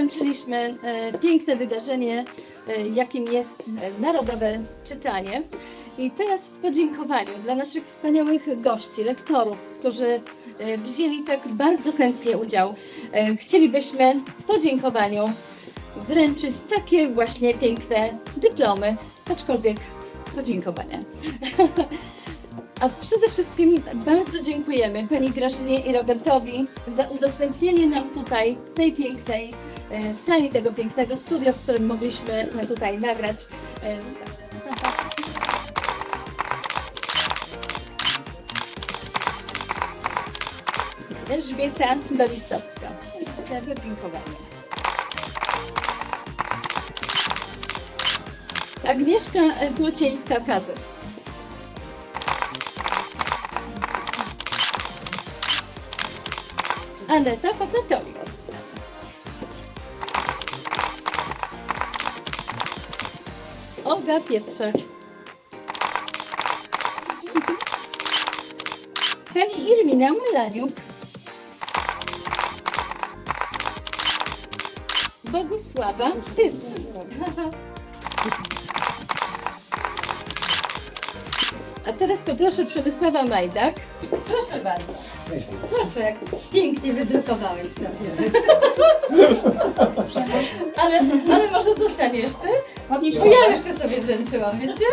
zakończyliśmy e, piękne wydarzenie, e, jakim jest e, Narodowe Czytanie. I teraz w podziękowaniu dla naszych wspaniałych gości, lektorów, którzy wzięli tak bardzo chętnie udział, chcielibyśmy w podziękowaniu wręczyć takie właśnie piękne dyplomy, aczkolwiek podziękowania. A przede wszystkim bardzo dziękujemy Pani Grażynie i Robertowi za udostępnienie nam tutaj tej pięknej e, sali, tego pięknego studia, w którym mogliśmy tutaj nagrać. e, Elżbieta Dolistowska. Za podziękowanie. Agnieszka e, Aneta Papatolios. Olga Pietrzak. Pani Irmina Mulaniuk. Bogusława Tyc. A teraz poproszę Przemysława Majdak. Proszę bardzo. Proszę, jak pięknie wydrukowałeś sobie. Ale, ale może zostanie jeszcze? Bo ja jeszcze sobie wręczyłam, wiecie?